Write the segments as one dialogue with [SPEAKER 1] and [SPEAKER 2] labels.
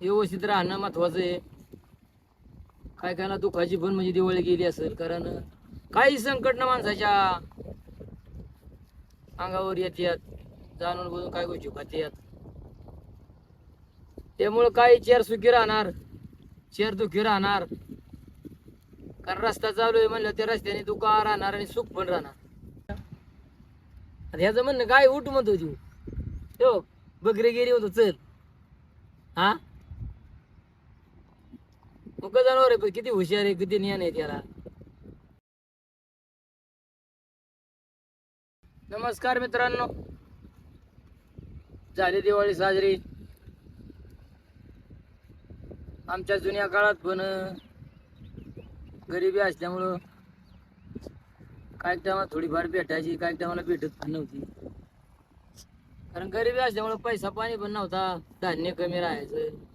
[SPEAKER 1] व्यवस्थित राहणं महत्वाचं आहे. काय काय ना दुखाची पण म्हणजे दिवाळी गेली असेल कारण काही संकट ना माणसाच्या अंगावर येतात जाणून बोलून काय गोष्टी खात्यात त्यामुळं काही चेअर सुखी राहणार चेअर दुखी राहणार. कारण रस्ता चालू आहे म्हणलं त्या रस्त्याने दुखा राहणार आणि सुख पण राहणार. आता ह्याचं म्हणणं काय उठ म्हणतो तू. हो बकरी गेली होतो चल. हा? मग जनावर आहे? पण किती हुशार आहे किती ज्ञान आहे त्याला. नमस्कार मित्रांनो. झाली दिवाळी साजरी. आमच्या जुन्या काळात पण गरिबी असल्यामुळं काही टायमाला थोडीफार भेटायची काही टायमाला भेटत पण नव्हती. कारण गरिबी असल्यामुळं पैसा पाणी पण नव्हता धान्य कमी राहायचं.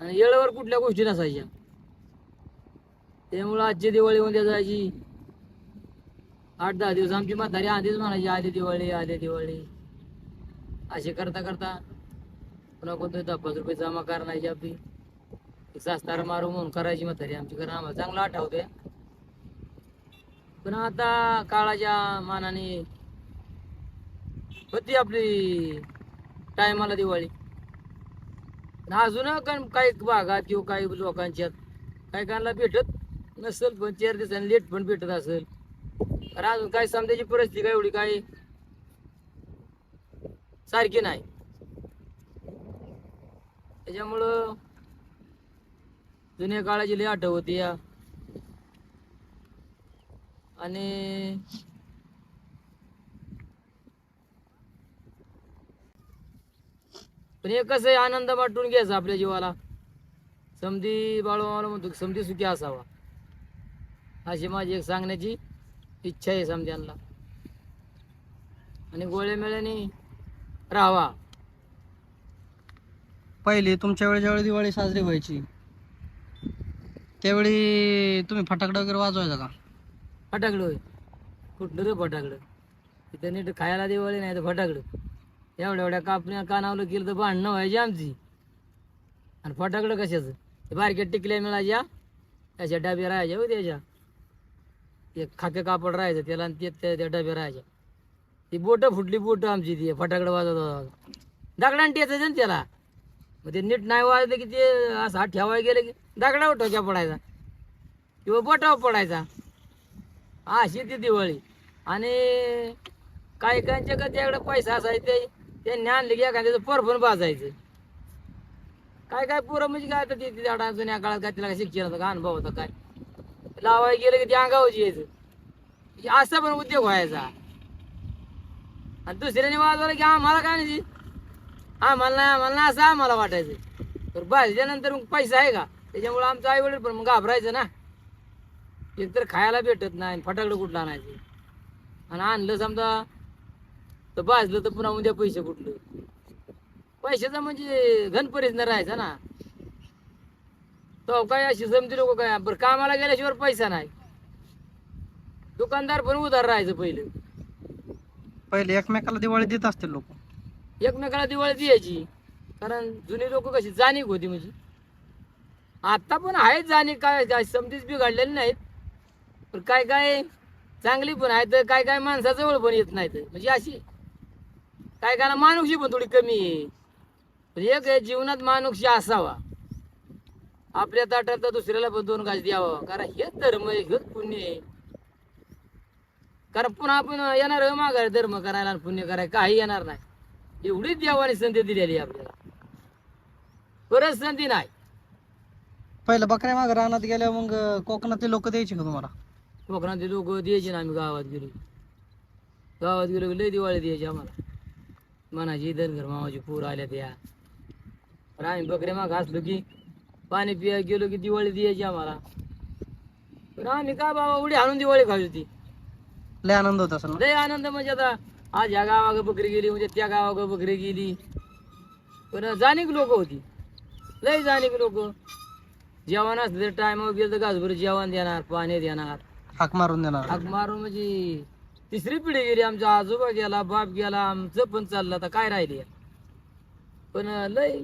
[SPEAKER 1] आणि येळेवर कुठल्या गोष्टी नसायच्या. त्यामुळं आजची दिवाळी उद्या जायची आठ दहा दिवस आमची म्हातारी आधीच म्हणायची आधी दिवाळी आधी दिवाळी. असे करता करता पुन्हा कोणतं दहा पाच रुपये जमा करण्याची आपली सास्तार मारू म्हणून करायची म्हातारी आमची. कारण आम्हाला चांगलं आठवते पण आता काळाच्या मानाने होती आपली टायमाला दिवाळी. ना अजून काही भागात किंवा काही लोकांच्यात काही कानाला भेटत नसेल पण चार दिवसांनी लेट पण भेटत असेल. तर अजून काही समजायची परिस्थिती काय एवढी काही सारखी नाही. त्याच्यामुळं जुन्या काळाची लई आठव या. आणि पण हे कसं आहे आनंद वाटून घ्यायचा आपल्या जीवाला. समधी बाळूमाला म्हणतो समधी सुखी असावा. अशी माझी एक सांगण्याची इच्छा आहे समध्यांना. आणि गोळ्या मेळ्याने राहावा.
[SPEAKER 2] पहिले तुमच्या वेळी ज्यावेळी दिवाळी साजरी व्हायची त्यावेळी तुम्ही फटाकडं वगैरे वाजवायचा का?
[SPEAKER 1] फटाकडं होय. कुठलं रे फटाकडं? तिथं नीट खायला दिवाळी नाही तर फटाकडं. एवढ्या एवढ्या कापण्या कानावलं केलं तर भांडणं व्हायची आमची. आणि फटाकडं कशाचं? ते बारक्या टिकल्या मिळायच्या त्याच्या डब्या राहायच्या हो त्याच्या. ते खाके कापड राहायचं त्याला आणि ते त्या त्या डब्या राहायच्या. ती बोटं फुटली बोटं आमची ती फटाकडं वाजवत दगडान दगडाने टेचायचं ना त्याला. मग ते नीट नाही वाजलं की ते असं हात ठेवायला गेलं की दगडावर ठोक्या पडायचा. किंवा बोटावर पडायचा. अशी ती दिवाळी. आणि काही काहींच्या का त्याकडे पैसा असायचा ते त्यांनी आणले की एखाद्याचं परफून भाजायचं. काय काय पोरं म्हणजे काय आता ते झाडा जुन्या काळात काय तिला काय शिक्षण होतं का अनुभव होता काय? लावायला गेलं की ते अंगावर यायचं. असा पण उद्योग व्हायचा. आणि दुसऱ्याने वाजवलं की आम्हाला काय नाही आम्हाला नाही आम्हाला नाही असं आम्हाला वाटायचं. तर भाजल्यानंतर मग पैसा आहे का? त्याच्यामुळे आमचं आई वडील पण मग घाबरायचं ना. एकतर खायला भेटत नाही फटाकडं कुठलं आणायचं? आणि आणलं समजा तर भाजलं तर पुन्हा उद्या पैसे कुठलं? पैशाचा म्हणजे घनपरीच न राहायचा ना. तो काय अशी जमती लोक काय? बरं कामाला गेल्याशिवाय पैसा नाही. दुकानदार पण उधार राहायचं पहिलं.
[SPEAKER 2] पहिले एकमेकाला दिवाळी देत असतील लोक.
[SPEAKER 1] एकमेकाला दिवाळी द्यायची. कारण जुनी लोक कशी जाणीक होती म्हणजे. आता पण आहेत जाणीक काय काय समतीच बिघडलेली नाहीत. पण काय काय चांगली पण आहेत काय काय माणसाजवळ पण येत नाहीत. म्हणजे अशी काय काय माणूसही पण थोडी कमी आहे. एक जीवनात माणूसशी असावा. आपल्या ताटात तर दुसऱ्याला पण दोन घास द्यावा. कारण हेच धर्म आहे हेच पुण्य आहे. कारण पुन्हा आपण येणार माघारी धर्म करायला पुण्य करायला काही येणार नाही. एवढीच देवाने संधी दिलेली आपल्याला. परत संधी नाही.
[SPEAKER 2] पहिलं बकऱ्या मागं रानात गेल्या मग कोकणातले लोक द्यायचे का तुम्हाला?
[SPEAKER 1] कोकणातले लोक द्यायचे ना आम्ही गावात गेलो. गावात गेलो लय दिवाळी द्यायची आम्हाला. मनाची धनगर मामाची पूर आल्या त्या. तर आम्ही बकरे माग असलो की पाणी पिया गेलो की दिवाळी द्यायची आम्हाला. पण आम्ही काय बाबा उडी आणून दिवाळी खावी होती?
[SPEAKER 2] लय आनंद होत असेल ना?
[SPEAKER 1] लय आनंद म्हणजे आता आज ह्या गावाकडे बकरी गेली म्हणजे त्या गावाकडे बकरी गेली. पण जाणीक लोक होती. लय जाणीक लोक. जेवण असलं तर टायमावर गेलं तर गाजभर जेवण देणार पाणी देणार.
[SPEAKER 2] हाक मारून देणार.
[SPEAKER 1] हाक मारून म्हणजे तिसरी पिढी गेली आमच्या आजोबा गेला बाप गेला आमचं पण चाललं. आता काय राहिले? पण लय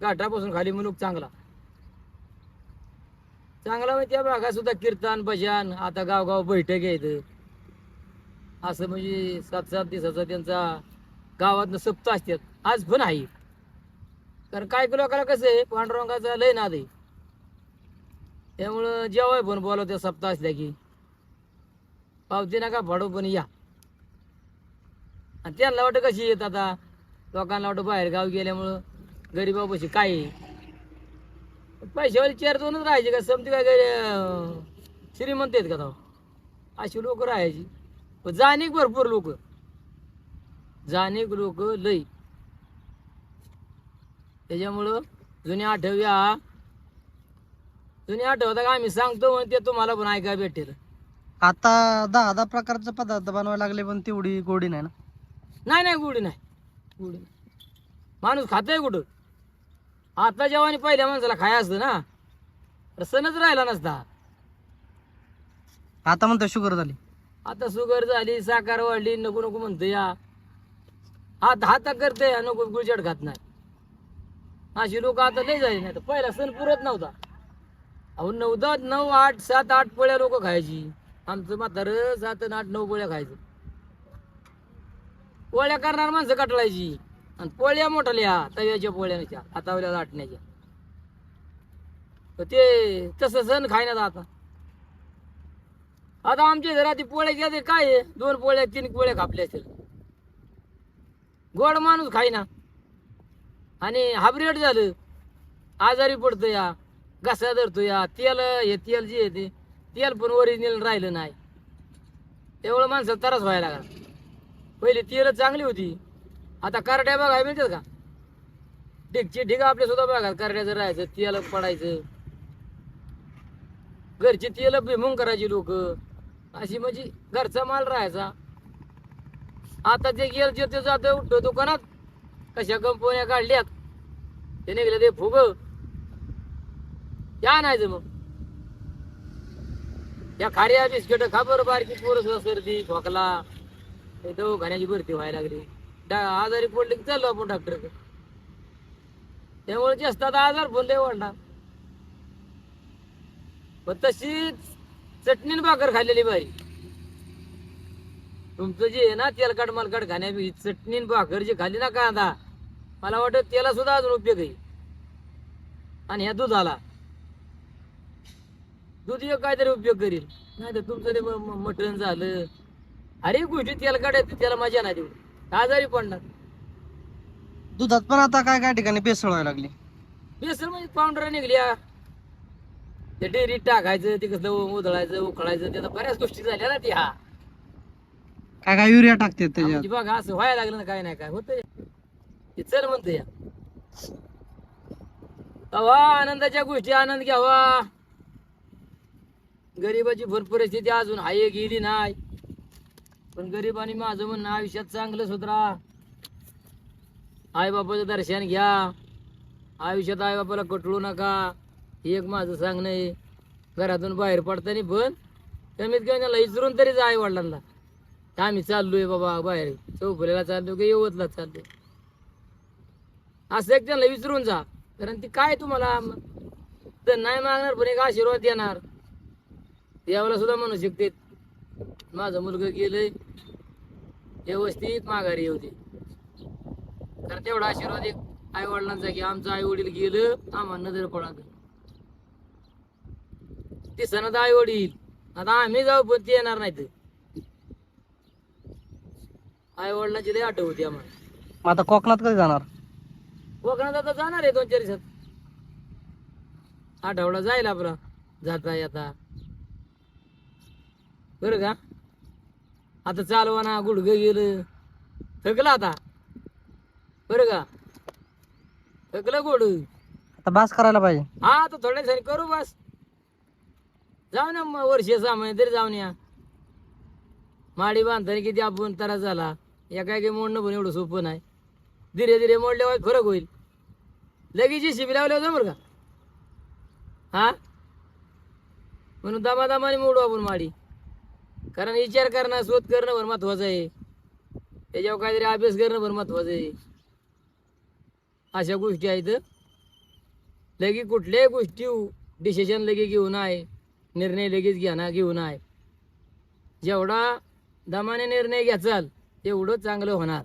[SPEAKER 1] घाटापासून खाली मुलुक चांगला. चांगला म्हणजे त्या भागात सुद्धा कीर्तन भजन आता गावगाव बैठक आहेत. असं म्हणजे सात सात दिवसाचा त्यांचा गावातनं सप्त असतात. आज पण आहे. कारण काय लोकांना कसं आहे पांडुरंगाचा लय नाद आहे. त्यामुळं जेव्हा पण बोलवत्या सप्ताह असल्या की. पावती नका फाडू पण या. आणि त्यांना वाटतं कशी येत आता? लोकांना वाटतं बाहेर गाव गेल्यामुळं गरीबापाशी काय आहे? पैशावाली चार दोनच राहायचे का? समती काय श्रीमंत आहेत का तो? अशी लोक राहायची. पण जाणीक भरपूर लोक. जाणीक लोक लई. त्याच्यामुळं जुन्या आठव्या जुन्या आठवता का आम्ही सांगतो म्हणून ते तुम्हाला पण ऐका भेटेल.
[SPEAKER 2] आता दहा दहा प्रकारचे पदार्थ बनवायला लागले पण तेवढी गोडी नाही ना?
[SPEAKER 1] नाही नाही गुढी नाही. गुढी नाही. माणूस खातोय कुठं? आता जेव्हा पहिल्या माणसाला खाय असतं ना तर सणच राहिला नसता.
[SPEAKER 2] आता म्हणतो शुगर झाली.
[SPEAKER 1] आता शुगर झाली साखर वाढली नको नको म्हणतो या. हात हात करते नको गुळचट खात नाही. अशी लोक आता लय झाली नाही तर पहिला सण पुरत नव्हता. अहो नऊ दहा नऊ आठ सात आठ पोळ्या लोक खायची. आमचं म्हातार सात आठ नऊ पोळ्या खायचं. पोळ्या करणार माणसं कटळायची आणि पोळ्या मोठल्या तव्याच्या पोळ्याच्या हातावल्या लाटण्याच्या ते तसं सण खायना आता आता आमच्या घरात पोळ्या घ्या काय दोन पोळ्या तीन पोळ्या खापल्या असतील गोड माणूस खायना. आणि हाब्रेट झालं. आजारी पडतो या घसा धरतो या तेल हे तेल जे आहे ते तेल पण ओरिजिनल राहिलं नाही. तेवढं माणसं त्रास व्हायला लागला. पहिली तेल चांगली होती. आता करड्या बघाय मिळतात का? ढिगची ढिग आपल्या सुद्धा बघा करड्याचं राहायचं तेल पडायचं. घरची तेल भिमून करायची लोक. अशी म्हणजे घरचा माल राहायचा. आता ते गेल जे ते जातं उठतो दुकानात. कशा कंपन्या काढल्यात. ते निघले ते फुग. या नाही मग या खाऱ्या बिस्किट खा बरं बारकी पोरस सर्दी खोकला. हे दवाखान्याची भरती व्हायला लागली. डा आजारी पडले की चाललो आपण डॉक्टरकडे. त्यामुळे जास्त आता आजार बोलले लय वाढला पण तशीच चटणी भाकर खाल्लेली बारी तुमचं जे आहे ना तेलकट मलकट खाण्यापेक्षा चटणी भाकर जी खाल्ली ना कांदा मला वाटत त्याला सुद्धा अजून उपयोग आहे. आणि ह्या दुधाला. दूध एक काहीतरी उपयोग करील. नाही तर तुमचं ते मटण झालं. अरे गोष्टी तेलकट आहेत त्याला मजा नाही तेवढी. आजारी पडणार.
[SPEAKER 2] दुधात पण आता काय काय ठिकाणी बेसळ व्हायला लागली?
[SPEAKER 1] बेसन म्हणजे पावडर निघल्या. ते डेअरीत टाकायचं ते कसं उधळायचं उकळायचं त्याचा बऱ्याच गोष्टी झाल्या ना त्या.
[SPEAKER 2] काय काय युरिया टाकतात त्याच्यात?
[SPEAKER 1] म्हणजे बघा असं व्हायला लागलं ना काय नाही काय होतंय. ते चल म्हणतो या तवा आनंदाच्या गोष्टी आनंद घ्यावा. गरिबाची भर परिस्थिती अजून आहे गेली नाही. पण गरिबाने माझं म्हणणं आयुष्यात चांगलं सुधरा. आईबापाचं दर्शन घ्या. आयुष्यात आई बापाला कटळू नका. हे एक माझं सांगणं आहे. घरातून बाहेर पडताना पण कमीत कमी त्याला इचरून तरी जा आई वडिलांना आम्ही चाललोय बाबा बाहेर. चौफुल्याला चाललो की येवतला चाललोय असं एक त्यांना विचारून जा. कारण ती काय तुम्हाला? तर नाही मागणार पण एक आशीर्वाद देणार. देवाला सुद्धा म्हणू शकते माझं मुलगा गेलंय व्यवस्थित माघारी येऊ दे. कारण तेवढा आशीर्वाद एक आई वडिलांचा की आमचं आई वडील गेलं आम्हाला नजर पडा ते सणात आई वडील आता आम्ही जाऊ पण ते येणार नाहीत. आई वडिलांची आठव होती आम्हाला.
[SPEAKER 2] आता कोकणात कधी जाणार?
[SPEAKER 1] कोकणात आता जाणार आहे दोन चार दिवसात. आठवडा जाईल आपला जाता येता बरं का? आता चालवाना गुडघं गेलं. थकलं आता. बरं का? थकलं गोड.
[SPEAKER 2] आता बास करायला पाहिजे.
[SPEAKER 1] हा आता थोड्या दिवसांनी करू बस. जाऊ ना मग वर्ष सहा महिने तरी जाऊन या. माडी बांधताना किती आपण त्रास झाला. एका काही मोडणं पण एवढं सोपं नाही. धीरे धीरे मोडल्यावर फरक होईल. लगेच शिबी लावल्यावर जमर का? हा? म्हणून दामादामाने मोडू आपण माडी. कारण विचार करणं शोध करणं भर महत्वाचं आहे. त्याच्यावर काहीतरी अभ्यास करणं भर महत्वाचं आहे. अशा गोष्टी आहेत. लगे कुठल्याही गोष्टी डिसिजन लगे घेऊ नये निर्णय लगेच घेणार घेऊ नये. जेवढा दमाने निर्णय घ्याचाल तेवढं चांगलं होणार.